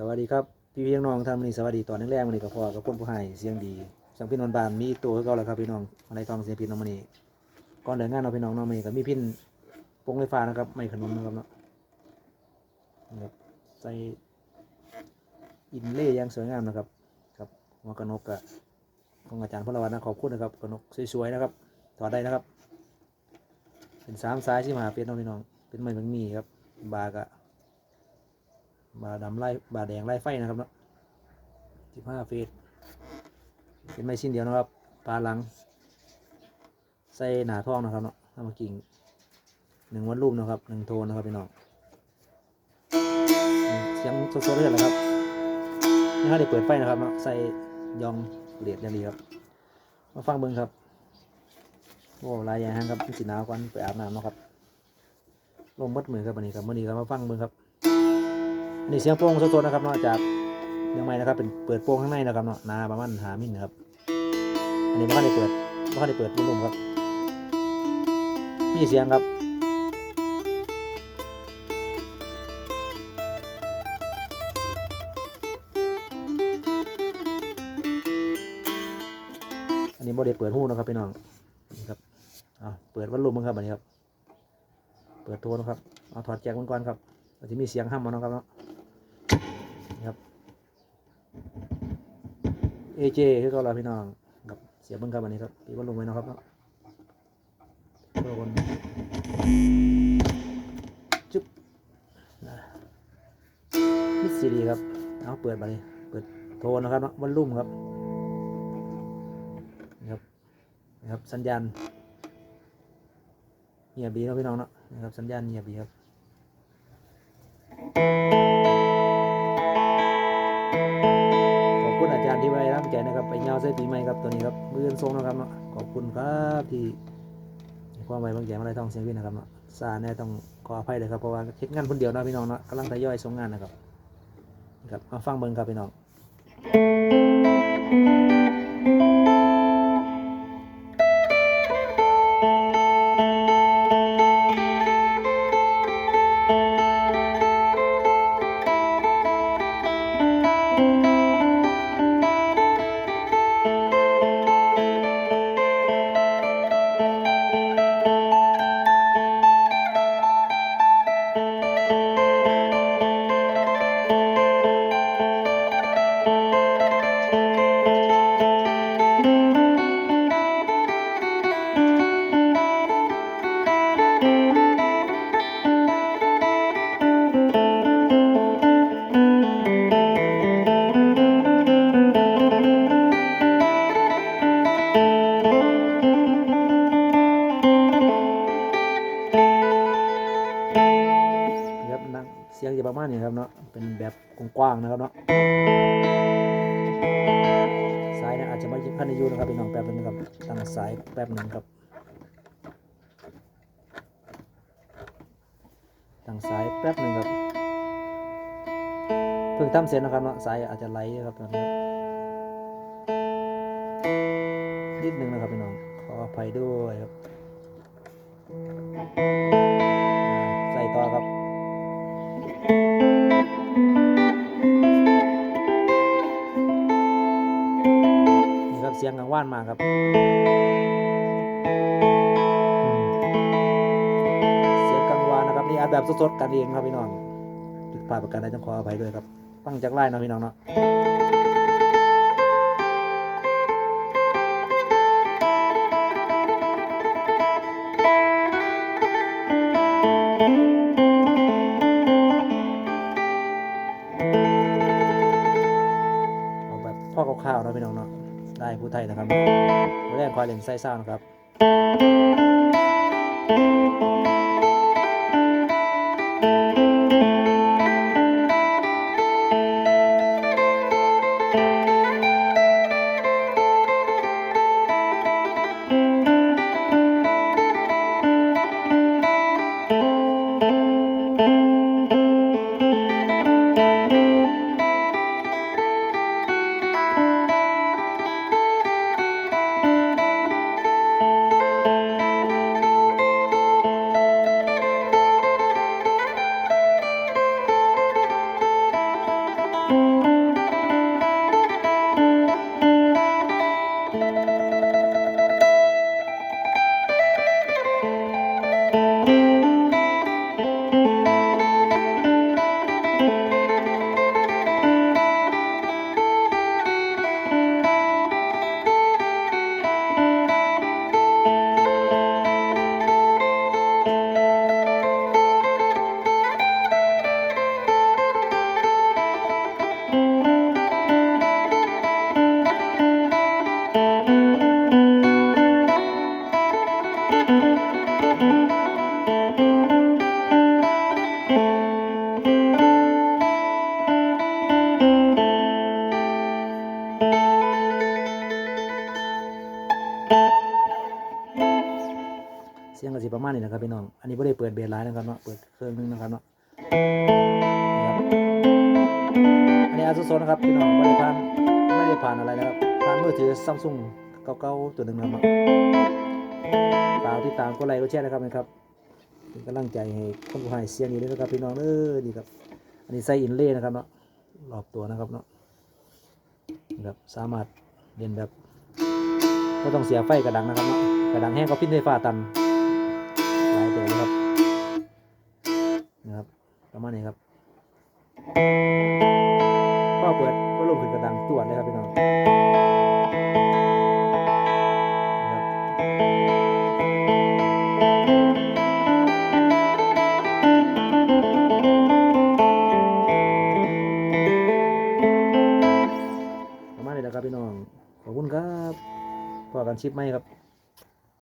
สวัสดีครับ พี่พี่น้องทำนี่สวัสดีตอนแรกๆวันนี้กับพ่อกับคนผู้ให้เสียงดีสังพี่นนท์บานมีตัวเขาแล้วครับพี่น้องอะไรทองเสียงพี่น้องมันนี่ก่อนเดินงานเราพี่น้องน้องมันนี่ก็มีพินโปงไฟฟ้านะครับไม่ขนมนะครับเนาะครับใส่อินเล่อย่างสวยงามนะครับครับหัวกระนกกะของอาจารย์พลวัตนะขอบคุณนะครับกระนกสวยๆนะครับถอดได้นะครับ เป็นสามสายที่มาเป็นน้องพี่น้องเป็นไม้บางมีครับบากะ บาดำไล่บาแดงไล่ไฟนะครับเนาะสิบห้าเฟตเป็นไม้ชิ้นเดียวนะครับปลาหลัง ใส่หนาท้องนะครับเนาะเอามากิ่งหนึ่งวันรูปนะครับหนึ่งโทนนะครับพี่น้องเสียงสดๆเลยนะครับนี่ถ้าได้เปิดไฟนะครับเนาะใส่ยองเหลียดย่างดีครับ มาฟังเบิ้งครับโอ้ลายอย่างครับสีหนาวก่อนไปอาบน้ำเนาะครับลมมัดมือครับวันนี้ครับวันนี้ก็มาฟังเบิ้งครับ นนี่เสียงโป้งสดๆนะครับเนอกจากเรื่องไม้นะครับเป็นเปิดโป้งข้างในนะครับเนาะนาประมาณหามิลนะครับ อันนี้ไม่ค่อยได้เปิดไม่ค่อยได้เปิดรุ่มๆครับ มีเสียงครับอันนี้บ่ได้เปิดหูนะครับพี่น้องนี่ครับเอาเปิดวัดลมมั้งครับอันนี้ครับ เปิดโทนครับ เอาถอดแจ็คมันก่อนครับมันจะมีเสียงห้ามมันนาะครับเนาะ ครับเอเจคือเขาเราพี่น้องครับเสียบเบิ้งครับอันนี้ครับปีว่าลงไว้นะครับเนาะเพื่อคนจุ๊บมิสซีดีครับเอาเปิดมาเปิดโทนนะครับวันลุ่มครับนี่ครับนี่ครับสัญญาณเงียบดีเนาะพี่น้องเนาะนะครับสัญญาณเงียบีครับ ยาวเส้นปีใหม่ครับตัวนี้ครับมือเงินทรงนะครับเนาะขอบคุณครับที่ความไว้บางอย่างอะไรต้องเสียงวินนะครับเนาะซาแน่ต้องขออภัยเลยครับเพราะว่าเฮ็ดงานคนเดียวนะพี่น้องเนาะกำลังทยอยส่งงานนะครับครับมาฟังเบิ่งครับพี่น้อง นี้ครับเนาะเป็นแบบกว้างๆนะครับเนาะสายเนี่ยอาจจะไม่พันในยูนะครับพี่น้องแป๊บนึงนะครับตั้งสายแป๊บนึงครับตั้งสายแป๊บหนึ่งครับเพิ่งทำเสร็จนะครับเนาะสายอาจจะไหลครับตอนนี้นิดนึงนะครับพี่น้องขออภัยด้วยครับ บเสียงกังว่านมาครับ เสียงกังวานนะครับนี่อัดแบบสดๆกันเองครับพี่น้องผิดพลาดประการใดต้องขออภัยด้วยครับฟังจากไล่นะพี่น้องเนาะเอาแบบพ่อคร่าวๆนะพี่น้องเนาะ ได้ผู้ไทยนะครับแรกควายเล่นไส้เศร้านะครับ สียงก็สิประมาณนี้นะครับพี่น้อง อันนี้ไม่ได้เปิดเบสไลน์นะครับเนาะ เปิดเครื่องนึงนะครับเนาะอันนี้อาซูโซนะครับพี่น้องไม่ได้ผ่านไม่ได้ผ่านอะไรนะครับผ่านมือถือซัมซุงเก่าๆตัวหนึ่งนะครับฝากติดตามกดไลค์กดแชร์นะครับนะครับเป็นกำลังใจให้คนผู้ให้เสียงนี้ด้วยนะครับพี่น้องเออดีครับ อันนี้ใส่อินเล่นะครับเนาะรอบตัวนะครับเนาะนี่ครับสามารถเรียนแบบก็ต้องเสียไฟกระดังนะครับเนาะกระดังแห้งก็พิ้นไฟฟ้าตัน ลายตัวเลยครับนะครับประมาณนี้ครับก็เปิดก็ลงขึ้นกระดังตรวจเลยครับพี่น้องประมาณนี้แหละครับพี่น้อง ขอบคุณครับพอกันชิปไหมครับ